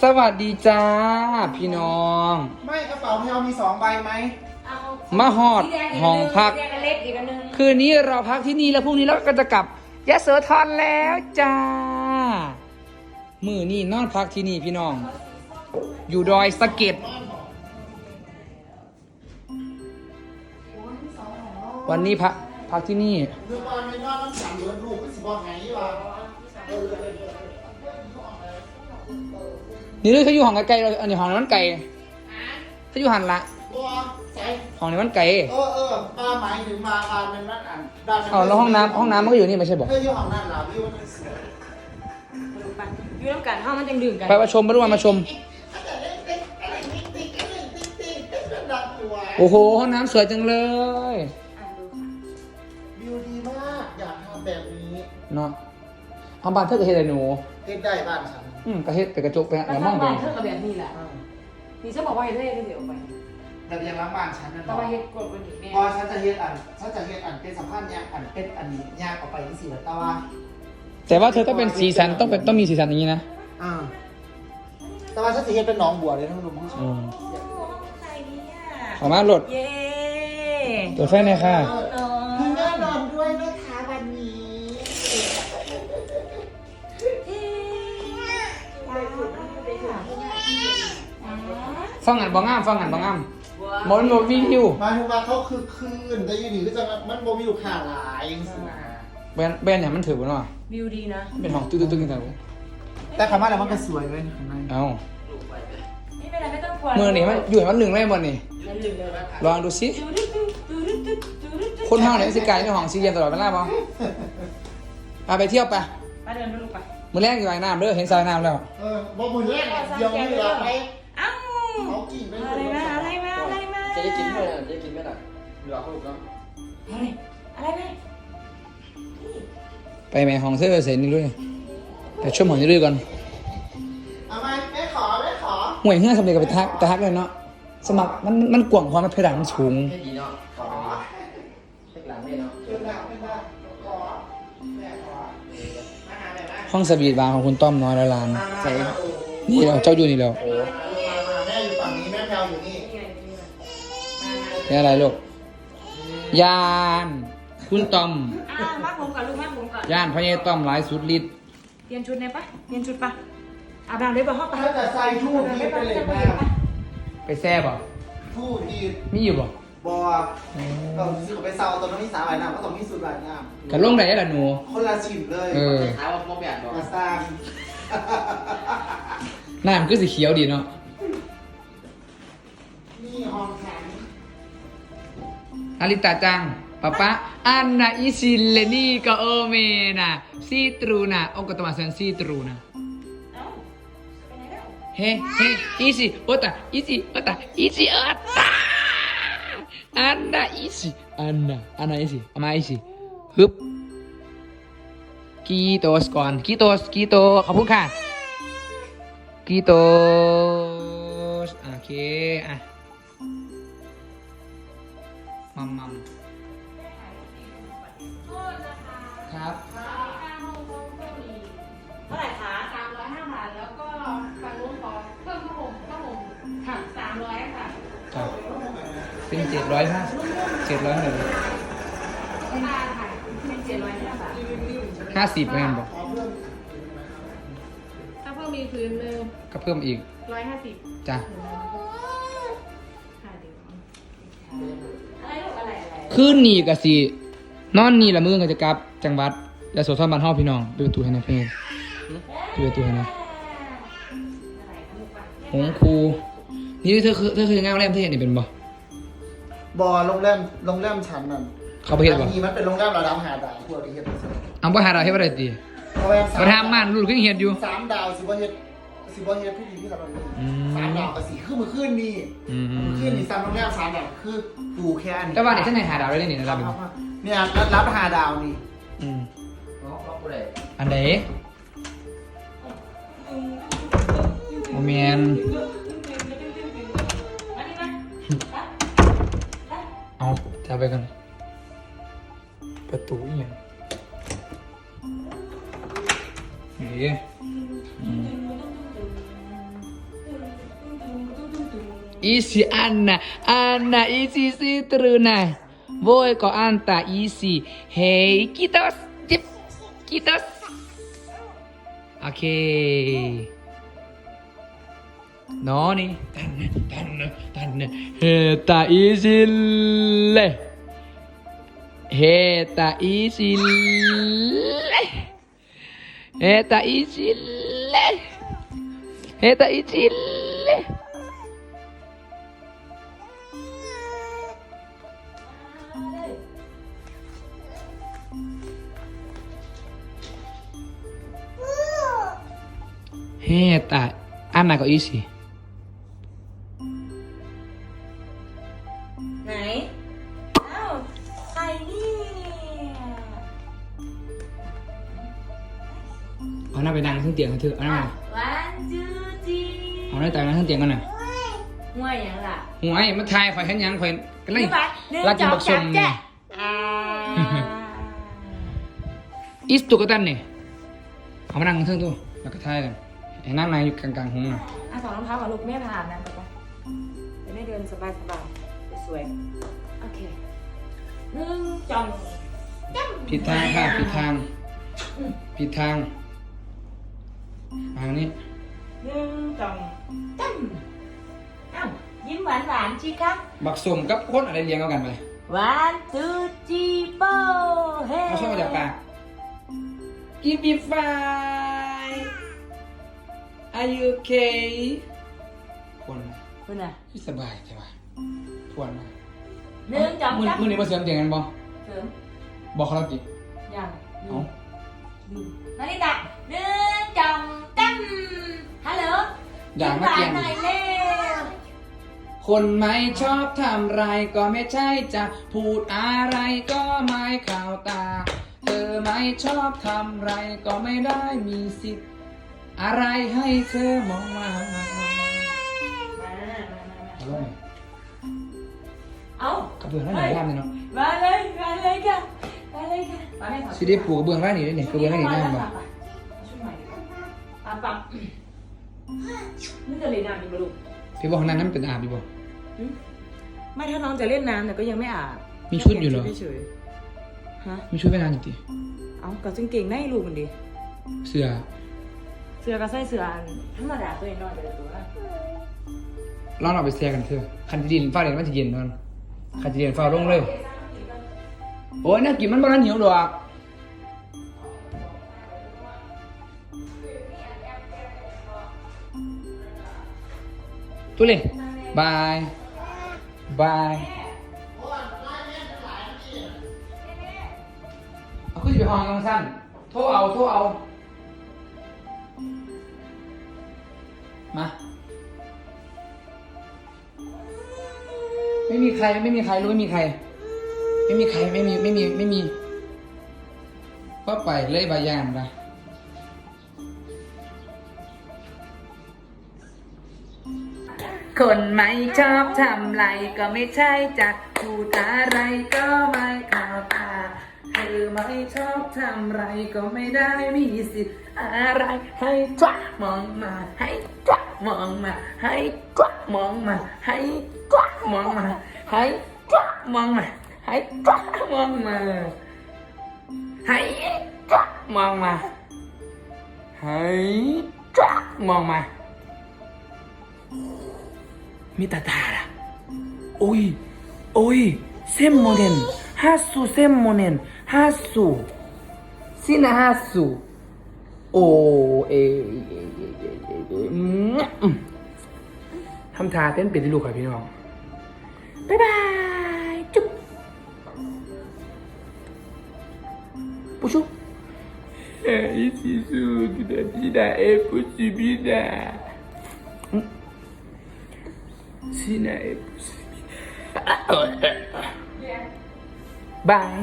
สวัสดีจ้า พี่น้อง ไม่กระเป๋าพี่เอามีสองใบไหมมาหอดสีแดกห้องพัก สีแดงกับเล็กอีกอันหนึงคืนนี้เราพักที่นี่แล้วพรุ่งนี้เราก็จะกลับยะโสธรแล้วจ้า มือนี่นอนพักที่นี่พี่น้อง อยู่ดอยสะเก็ด วันนี้พักพักที่นี่คือตอนไม่นอนน้ำสั่งอยู่ลูกก็สิบอกไงวะ นี่เลยเขาอยู่ห้องไกลๆเราอันนี้ห้องนี้มันไกลเขาอยู่หันละบัวใส่ห้องนี้มันไกลเออเออมาหมายถึงมาการเป็นนั่นอันด้านเอาแล้วห้องน้ำห้องน้ำมันก็อยู่นี่ไม่ใช่บอกเธออยู่ห้องนั่นเหรอพี่ว่ามันสวยดูไปอยู่น้ำกันห้องมันจังดื่มกันไปมาชมมาดูมาชมดังตัวโอ้โหห้องน้ำสวยจังเลยอะดูค่ะวิวดีมากอยากทำแบบนี้เนาะ ห้องบ้านเธอก็เฮ็ดอะไรหนู เฮ็ดได้บ้านฉันอืมก็เฮ็ดไปกระจกไปฮะแล้แล้ววมทาองงไปบ้านเธอกับแบบนี้แหละอืมนี่ฉันบอกว่าเฮ็ดให้เดี๋ยวไประเบียงล้างบ้านฉันนั่นแต่ว่าเฮ็ดกดวันนี้แม่พอฉันจะเฮ็ดอันฉันจะเฮ็ดอันเป็นสัมพันธ์ยางอันเป็นอันนี้ยางออกไปที่สี่แต่ว่าแต่ว่าเธอต้องเป็นสีสันต้องเป็นต้องมีสีสันอย่างนี้นะอ่าแต่ว่าฉันจะเฮ็ดเป็นหนองบัวเลยทั้งหนุ่มทั้งสาวอืมโอ้ใครเนี่ยขอมาโหลดเย้เปิดไฟหน่อยค่ะมี ฟังอันบางงามฟังอันบางงามหมดหมดวิวหมายถึงว่าเขาคือคืนแต่อยู่นี่ก็จะมันโมมีลูกค้าหลายยังสินะแบรนด์แบรนด์เนี่ยมันถือว่าเนาะวิวดีนะเป็นห้องตึ๊กตึ๊กตึ๊กกันแต่คำว่าแล้วมันก็สวยเลยข้างในเอ้านี่เป็นอะไรไม่ต้องกลัวมือนี่มันอยู่ให้มันหนึ่งได้บ่นี่มันลืมเลยลองดูสิคนห้องไหนสิไกลในห้องสีเย็นตลอดเวลาบ่พาไปเที่ยวไปมาเดินไปลูกไปมื้อแรกอยู่ไอ้น้ำเด้อเห็นสายน้ำแล้วเออบ่มือเล่นเดียวนี่ละไป เอ้าเขากินไปอะไรมาอะไรมาอะไรมาจะได้กินไหมล่ะจะได้กินไหมล่ะเหลือเขาลูกแล้วอะไรอะไรมาไปแม่ห้องเสื้อเสร็จนี่ด้วยแต่ช่วยหมอนี่ด้วยก่อนเอามาแม่ขอแม่ขอห่วยเฮือสำเร็จกับไปทักตะฮักเลยเนาะสมัครมันมันกว้างความมันเพดานมันสูงแค่ดีเนาะขอเล็กหลังเลยเนาะเป็นหลักเป็นหลักขอแม่ขอมาหาแม่มาห้องสวีทบาร์ของคุณต้อมน้อยละลานใส่นี่เราเจ้าอยู่นี่แล้ว นี่อะไรลูก ยาน คุณต้อม อะมาผมก่อนลูกมาผมก่อนย่านพระเยต้อมหลายสุดฤทธิ์เปลี่ยนชุดไหนปะเปลี่ยนชุดปะอาบน้ำเลยปะห้องปะถ้าจะใส่ทูบทีไปเลยแม่ไปแซ่บอะทูบทีมีอยู่บ่บอต้องซื้อไปเซาตัวน้องมีสาวใบน้ำก็ต้องมีสูตรใบน้ำกันลงไหนล่ะหนู คนละชิมเลยเออ ถามว่าพ่อแบบบอกมาสร้างน้ำก็สีเขียวดีเนาะ อาริตาจังป๊าป๊าอันนาอิซิเลนี่ก็โอเมนะซีตรูนะโอกาตมาเซนซีตรูนะ เอ้าไปไหนแล้ว เฮ้เฮ้อีซี่โอตาอีซี่โอตาอีซี่โอตาอันนาอีซี่อันนาอันนาอีซี่อามาอีซี่ฮึบกีโตสก่อนกีโตสกีโตขอบคุณค่ะกีโตสโอเคอ่ะ มัมมัมครับ เท่าไหร่คะสามร้อยห้าบาทแล้วก็ฝั่งนู้นขอเพิ่มข้าวหมข้าวหมค่ะสามร้อยค่ะครับ เป็นเจ็ดร้อยห้าเจ็ดร้อยหนึ่งบาทค่ะเป็นเจ็ดร้อยห้าบาทห้าสิบแม่นบอกขอเพิ่มถ้าเพิ่มมีพื้นหนึ่งก็เพิ่มอีกร้อยห้าสิบจ้ะ ค่ะเดี๋ยว อะไรลูกอะไรอะไรคืนนี้ก็สินอนนี่ละมือก็จะกลับจังหวัดยะโสธรบ้านเฮาพี่น้องเปิดประตูให้หนะเพื่อนเปิดประตูให้หนะหงคูนี่เธอคือเธอคืองานโรงแรมเธอเห็นนี่เป็นบ่บอโรงแรมโรงแรมฉันนั่นเขาไปเฮ็ดบ่อันนี้มันเป็นโรงแรมระดับหาดาวพวกที่เฮ็ดเอาบ่หาเราเฮ็ดบ่ได้ติโรงแรมสาบ่มทำมันลูกก็ยังเฮ็ดอยู่สามดาวสิบ่เฮ็ดสิบ่เฮ็ดผู้ดีที่กับเราอืมสามดาวกับสี่ คือมือขึ้นนี่อืมมือขึ้นนี่สามโรงแรมสามดาวคือปูแค่อันนี้แต่ว่านี่ท่านไหนหาดาวได้นี่นะครับเนี่ยรับรับหาดาวนี่อืมเพราะว่าผู้ใดอันใดบ่แม่นมานี่มาเอาจับไปกัน ประตูอีหยังนี่ isi Anna, Anna isi Citruna. Voi ko anta isi. Hey, kitos. Jip, kitos. Oke. Okay. Noni, tanne, tanne, tanne. Heta isille. Heta isille. Heta isille. Heta isille. Le Heta Anna ko easy ไหน อ้าวใครเนี่ย เอาหน้าไปนั่งข้างเตียงกันเถอะเอาหน้ามาวันจูจีเอาหน้าตายนั่งข้างเตียงกันหน่อยห่วยยังล่ะหัวไอ้มาทายคอยขันยังคอยกันเลยนี่ไปหนึ่งรักกินสองบักสสามมเจ๊นี่อ่าอีสตุกตันนี่เอามานั่งข้างตัวแล้วก็ทายกัน ไอ้นั่งในอยู่กลางๆห้องน่ะอะสองรองเท้ากับลูกแม่พาอาบน้ำไปปะจะได้เดินสบายสบายๆสวยๆโอเคหนึ่งจองผิดทางค่ะผิดทางผิดทางทางนี้หนึ่งจองตั้มอ้าวยิ้มหวานหวานๆชีครับบักสมกับคนอะไรเลี้ยงเอากันไปวันจูจีโป้เฮ้เขาชอบมาจากปากอีบีไฟ Are you okay ทวนมาคุณน่ะที่สบายใช่ไหมทวนมาหนึ่งจองมือตั้มมือนี้มาเสริมเตียงกันบ่เสริมบอกเขาแล้วติยังเอานาฬิกาหนึ่งจองตั้มฮัลโหลอย่ามาเตียงหน่อยเร็วคนไม่ชอบทำไรก็ไม่ใช่จะพูดอะไรก็ไม่ข่าวตา เธอไม่ชอบทำไรก็ไม่ได้มีสิทธิ์ อะไรให้เธอมองมาเอาลงเอากระเบื้องร้านไหนร้านเนี่ยเนาะมาเลยมาเลยค่ะมาเลยค่ะมาเลยค่ะสิได้ปลูกกระเบื้องร้านนี้ด้เนี่ยกระเบื้องร้านนี้ได้บ่ชุดใหม่อะปับนี่จะเล่นน้ำดีกว่ลูกพี่บอกนั้นนั้นเป็นอาบดีบ่ไม่ถ้าน้องจะเล่นน้ำแต่ก็ยังไม่อาบมีชุดอยู่เหรอเฉยฮะมีชุดว่าน้ำจริงเอากับจริงเก่งได้ลูกมันดีเสื้อ เสือกับไส้เสืออันธรรมดาตัวเองนอนแต่ละตัวลองเอาไปแช่กันเถอะคันที่ดินฟ้าเรียนมันจะเย็นนอนคันที่ดินฟ้าลงเลย โอ้ยน่ากินมันบ่ทันหิวดอกตัวเล่บายบายเอาขึ้นไปห้องยังสั้นโทรเอา โทรเอา มา ไม่มีใครไม่มีใครรู้ไม่มีใคร ไม่มีใครไม่มีไม่มีไม่มีก็ไปเลยบายานไปคนไม่ชอบทำไรก็ไม่ใช่จะพูดอะไรก็ไม่เข้าตาเธอไม่ชอบทำไรก็ไม่ได้มีสิทธิ์อะไรให้จ้ามองมาให้ mọn mà, hãy quát mọn mà, hãy quát mọn mà, hãy quát mọn mà, hãy quát mọn mà, hãy quát mọn mà, hãy quát mọn mà. Mitatara xem ôi semmonen hassu semmonen xin sinä hassu โอเอทำทาเต้นเป็ดที่ลูกค่ะพี่น้อง บ๊ายบาย จุ๊บปุ๊ชุเอ้ยสิสุกิดาจิดาเอปุชิบิดาสินาเอปุชิบิดาบาย